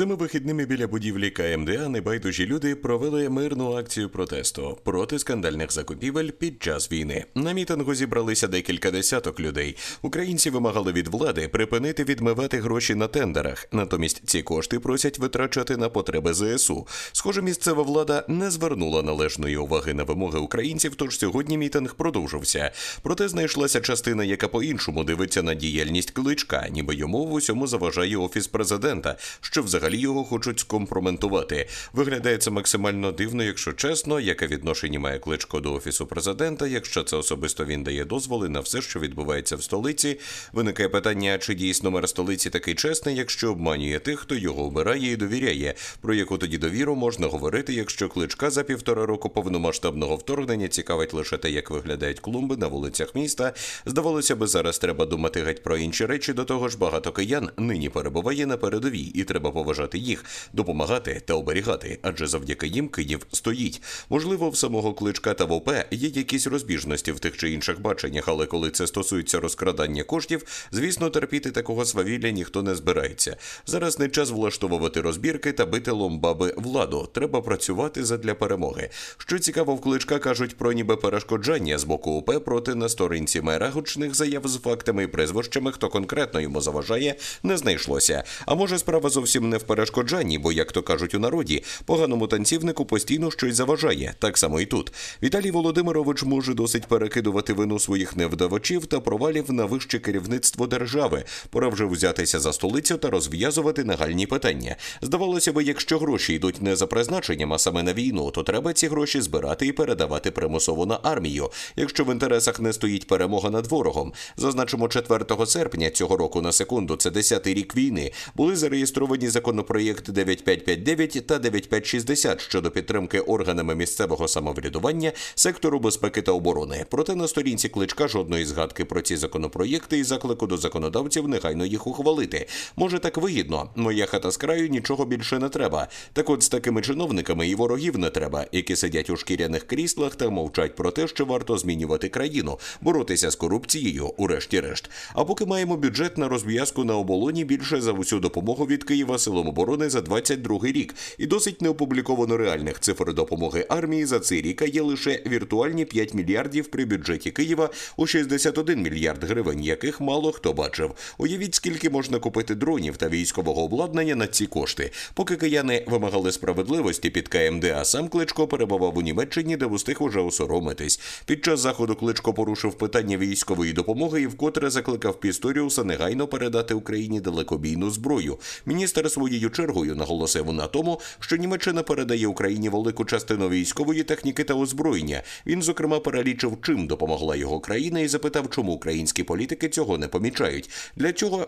Цими вихідними біля будівлі КМДА небайдужі люди провели мирну акцію протесту проти скандальних закупівель під час війни. На мітингу зібралися декілька десяток людей. Українці вимагали від влади припинити відмивати гроші на тендерах. Натомість ці кошти просять витрачати на потреби ЗСУ. Схоже, місцева влада не звернула належної уваги на вимоги українців. Тож сьогодні мітинг продовжився. Проте знайшлася частина, яка по-іншому дивиться на діяльність кличка, ніби йому в усьому заважає офіс президента, що взагалі його хочуть скомпроментувати. Виглядає це максимально дивно, якщо чесно, яке відношення має кличко до офісу президента, якщо це особисто він дає дозволи на все, що відбувається в столиці. Виникає питання, чи дійсно мер столиці такий чесний, якщо обманює тих, хто його обирає і довіряє. Про яку тоді довіру можна говорити, якщо кличка за півтора року повномасштабного вторгнення цікавить лише те, як виглядають клумби на вулицях міста. Здавалося би, зараз треба думати геть про інші речі. До того ж, багато киян нині перебуває на передовій, і треба поважати їх, допомагати та оберігати, адже завдяки їм Київ стоїть. Можливо, в самого кличка та ВОП є якісь розбіжності в тих чи інших баченнях, але коли це стосується розкрадання коштів, звісно, терпіти такого свавілля ніхто не збирається. Зараз не час влаштовувати розбірки та бити ломбаби владу. Треба працювати задля перемоги. Що цікаво, в кличка кажуть про ніби перешкоджання з боку УП проти на сторінці мера гучних заяв з фактами і прізвищами, хто конкретно йому заважає, не знайшлося. А може, справа зовсім не в перешкоджанні, бо, як то кажуть у народі, поганому танцівнику постійно щось заважає. Так само і тут. Віталій Володимирович може досить перекидувати вину своїх невдавачів та провалів на вище керівництво держави. Пора вже взятися за столицю та розв'язувати нагальні питання. Здавалося би, якщо гроші йдуть не за призначенням, а саме на війну, то треба ці гроші збирати і передавати примусово на армію, якщо в інтересах не стоїть перемога над ворогом. Зазначимо 4 серпня цього року на секунду, це 10-й рік війни, були зареєстровані законопроєкт 9559 та 9560 щодо підтримки органами місцевого самоврядування сектору безпеки та оборони. Проте на сторінці кличка жодної згадки про ці законопроєкти і заклику до законодавців негайно їх ухвалити. Може так вигідно. Моя хата з краю нічого більше не треба. Так от з такими чиновниками і ворогів не треба, які сидять у шкіряних кріслах та мовчать про те, що варто змінювати країну, боротися з корупцією, урешті-решт. А поки маємо бюджет на розв'язку на оболоні більше за усю допомогу від Києва силом оборони за 22 рік, і досить не опубліковано реальних цифр допомоги армії за цей рік. Є лише віртуальні 5 мільярдів при бюджеті Києва у 61 мільярд гривень, яких мало хто бачив. Уявіть, скільки можна купити дронів та військового обладнання на ці кошти. Поки кияни вимагали справедливості під КМДА, сам Кличко перебував у Німеччині, де встиг уже осоромитись. Під час заходу Кличко порушив питання військової допомоги і вкотре закликав Пісторіуса негайно передати Україні далекобійну зброю. Міністр своєю чергою наголосив на тому, що Німеччина передає Україні велику частину військової техніки та озброєння. Він, зокрема, перелічив, чим допомогла його країна, і запитав, чому українські політики цього не помічають. Для цього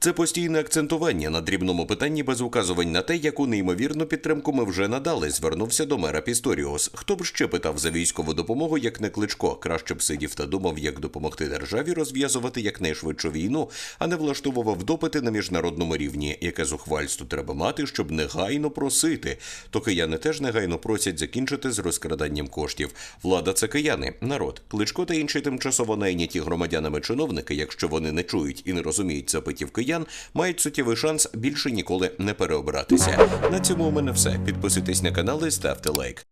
це постійне акцентування на дрібному питанні без указувань на те, яку неймовірну підтримку ми вже надали. Звернувся до мера Пісторіус. Хто б ще питав за військову допомогу, як не кличко, краще б сидів та думав, як допомогти державі розв'язувати якнайшвидшу війну, а не влаштовував допити на міжнародному рівні, яке зухвальство треба мати, щоб негайно просити. То кияни теж негайно просять закінчити з розкраданням коштів. Влада це кияни, народ, кличко та інші тимчасово найняті громадянами чиновники, якщо вони не чують і не розуміють запитів киян, мають суттєвий шанс більше ніколи не переобратися. На цьому у мене все. Підписуйтесь на канал і ставте лайк.